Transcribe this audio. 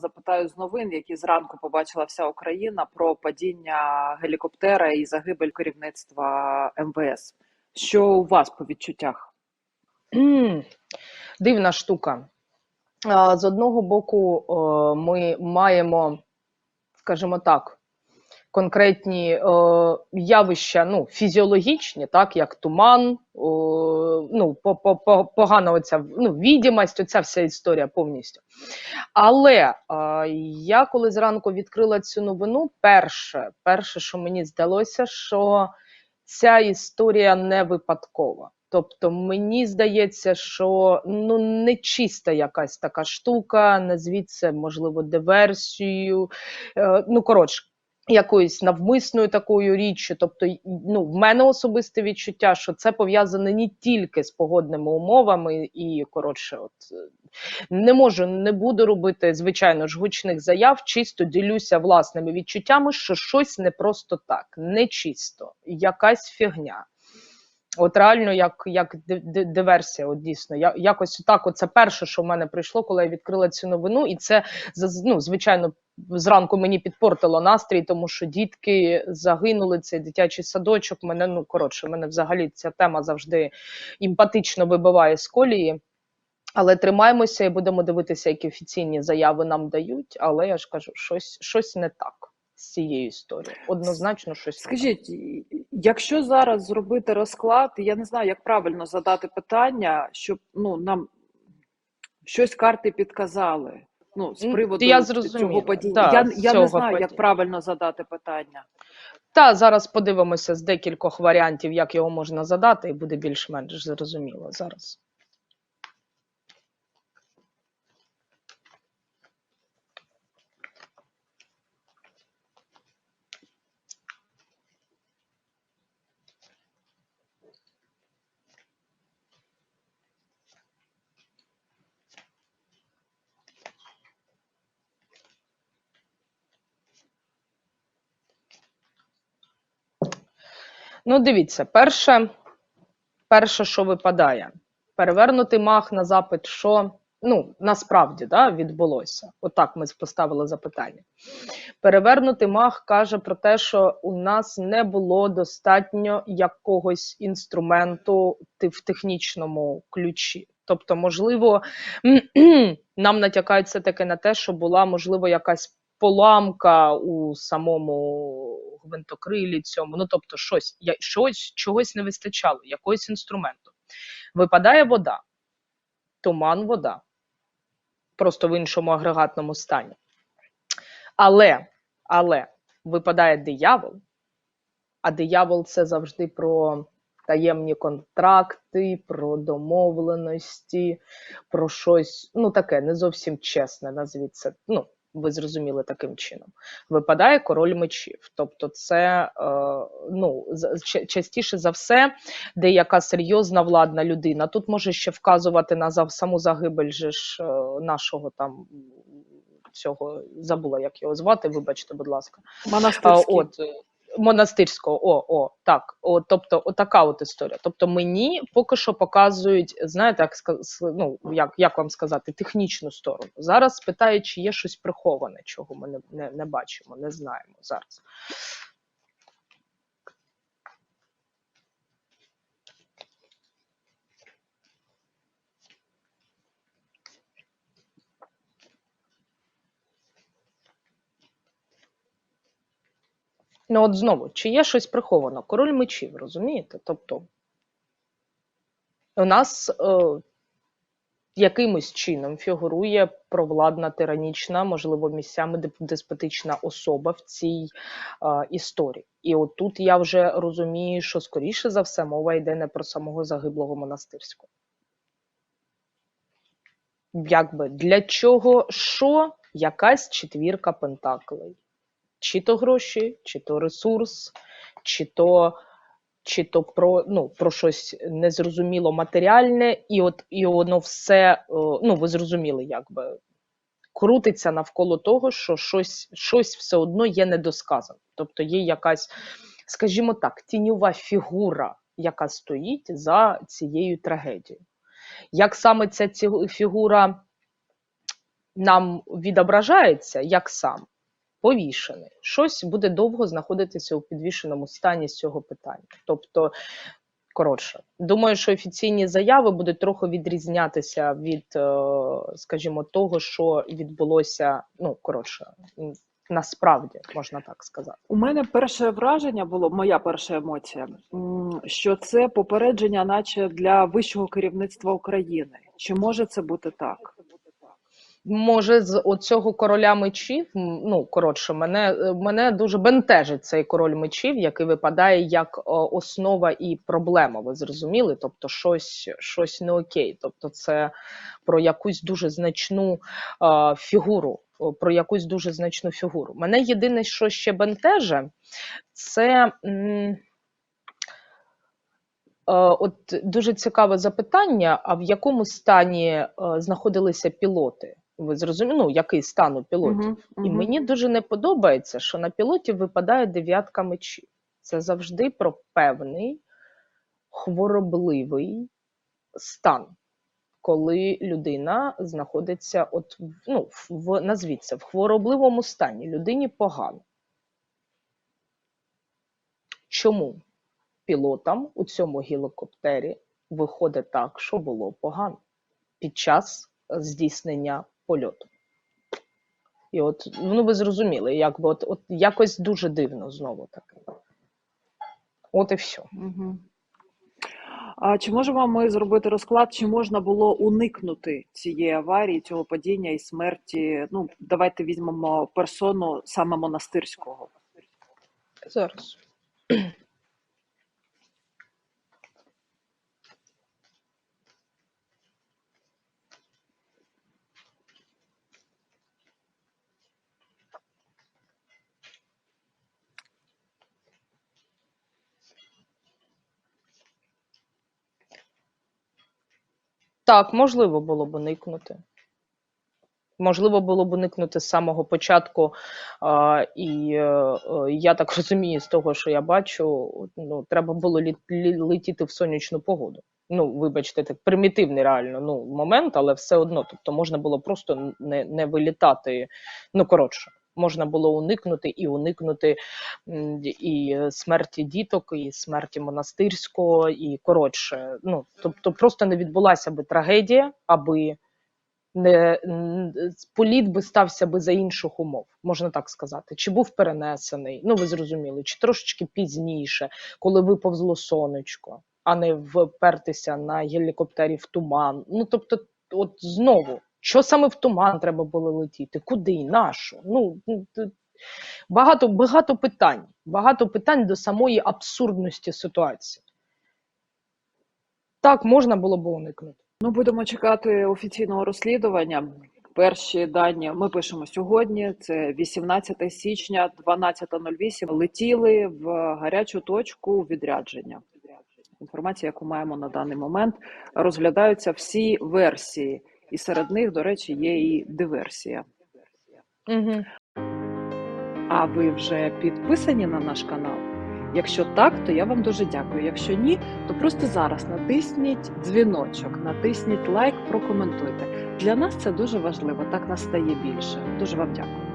запитаю з новин, які зранку побачила вся Україна про падіння гелікоптера і загибель керівництва МВС. Що у вас по відчуттях? Дивна штука. З одного боку, ми маємо, скажімо так, конкретні е, явища, ну, фізіологічні, так, як туман, о, ну, по- по- по- погана оця ну, відімость, оця вся історія повністю. Але е, я коли зранку відкрила цю новину, перше, перше, що мені здалося, що ця історія не випадкова. Тобто мені здається, що ну не чиста якась така штука, назвіть це, можливо, диверсією. Е, ну, коротше, якоюсь навмисною такою річчю. Тобто, ну, в мене особисте відчуття, що це пов'язане не тільки з погодними умовами, і коротше, от е, не можу, не буду робити, звичайно ж, гучних заяв, чисто ділюся власними відчуттями, що щось не просто так, не чисто, якась фігня. От реально, як, як ди- ди- диверсія, от дійсно. Я, якось так, от це перше, що в мене прийшло, коли я відкрила цю новину, і це ну, звичайно. Зранку мені підпортило настрій, тому що дітки загинули, цей дитячий садочок. Мене ну коротше, мене взагалі ця тема завжди імпатично вибиває з колії. Але тримаємося і будемо дивитися, які офіційні заяви нам дають. Але я ж кажу, щось, щось не так з цією історією. Однозначно, щось не так. Скажіть, якщо зараз зробити розклад, я не знаю, як правильно задати питання, щоб ну, нам щось карти підказали. Ну, з приводу я цього зрозуміла. Та, я я цього не знаю, як правильно задати питання. Та зараз подивимося з декількох варіантів, як його можна задати, і буде більш-менш зрозуміло зараз. Ну, дивіться, перше, перше, що випадає, перевернутий мах на запит, що ну, насправді да, відбулося. Отак ми поставили запитання. Перевернутий мах каже про те, що у нас не було достатньо якогось інструменту в технічному ключі. Тобто, можливо, нам натякають все таки на те, що була, можливо, якась поламка у самому гвинтокрилі цьому. Ну, тобто, щось, я- щось чогось не вистачало, якогось інструменту. Випадає вода, туман, вода, просто в іншому агрегатному стані. Але, але випадає диявол, а диявол це завжди про таємні контракти, про домовленості, про щось, ну таке, не зовсім чесне, назвіть це. Ну, ви зрозуміли таким чином. Випадає король мечів. Тобто, це е, ну, частіше за все, деяка серйозна владна людина. Тут може ще вказувати на зав саму загибель же ж е, нашого там цього забула, як його звати, вибачте, будь ласка. Монастирський. от е, монастирського, о, о, так. О, тобто, отака от історія. Тобто, мені поки що показують, знаєте, як ну, як, як вам сказати, технічну сторону. Зараз питають, чи є щось приховане, чого ми не, не, не бачимо, не знаємо зараз. Ну, от знову, чи є щось приховано? Король мечів, розумієте? Тобто, у нас е, якимось чином фігурує провладна тиранічна, можливо, місцями деспотична особа в цій е, історії. І от тут я вже розумію, що скоріше за все мова йде не про самого загиблого монастирського. Якби для чого що? Якась четвірка пентаклей. Чи то гроші, чи то ресурс, чи то, чи то про, ну, про щось незрозуміло матеріальне, і от і воно все, е, ну ви зрозуміли, якби крутиться навколо того, що щось, щось все одно є недосказане. Тобто є якась, скажімо так, тіньова фігура, яка стоїть за цією трагедією. Як саме ця фігура нам відображається як сам повішений. Щось буде довго знаходитися у підвішеному стані з цього питання. Тобто, коротше, думаю, що офіційні заяви будуть трохи відрізнятися від, е, скажімо, того, що відбулося. Ну, коротше, насправді можна так сказати. У мене перше враження було, моя перша емоція, що це попередження, наче для вищого керівництва України. Чи може це бути так? Може, з оцього короля мечів, ну коротше, мене, е, мене дуже бентежить цей король мечів, який випадає як основа і проблема. Ви зрозуміли? Тобто, щось, щось не окей. Тобто, це про якусь дуже значну е, фігуру. Про якусь дуже значну фігуру. Мене єдине, що ще бентеже, це. м, Е, От дуже цікаве запитання: а в якому стані е, знаходилися пілоти? Ви зрозуміли, ну, який стан у пілотів? Мгм, І мені дуже не подобається, що на пілотів випадає дев'ятка мечів. Це завжди про певний хворобливий стан, коли людина знаходиться, от ну, в назвіть це, в хворобливому стані. Людині погано. Чому пілотам у цьому гелікоптері виходить так, що було погано під час здійснення польоту? І от, ну ви зрозуміли, якби от, от якось дуже дивно знову таки. От і все. Мгм. А чи можемо ми зробити розклад, чи можна було уникнути цієї аварії, цього падіння і смерті? Ну, давайте візьмемо персону саме монастирського. Зараз. Так, можливо було б уникнути. Можливо було б уникнути з самого початку, а, і е, е, я так розумію, з того, що я бачу, ну, треба було лі- лі- летіти в сонячну погоду. Ну, вибачте, так примітивний реально ну, момент, але все одно. Тобто можна було просто не, не вилітати. Ну, коротше, можна було уникнути і уникнути і смерті діток, і смерті монастирського, і коротше. Ну, тобто, просто не відбулася би трагедія, аби не політ би стався би за інших умов, можна так сказати. Чи був перенесений? Ну ви зрозуміли, чи трошечки пізніше, коли виповзло сонечко, а не впертися на гелікоптері в туман. Ну тобто, от знову, що саме в туман треба було летіти? Куди? Нащо? Ну ну, багато, багато питань, багато питань до самої абсурдності ситуації. Так, можна було б уникнути. Ну, будемо чекати офіційного розслідування. Перші дані ми пишемо сьогодні. Це 18 січня, 12.08. Летіли в гарячу точку відрядження. Інформація, яку маємо на даний момент, розглядаються всі версії, і серед них, до речі, є і диверсія. Угу. А ви вже підписані на наш канал? Якщо так, то я вам дуже дякую. Якщо ні, то просто зараз натисніть дзвіночок, натисніть лайк, прокоментуйте. Для нас це дуже важливо. Так нас стає більше. Дуже вам дякую.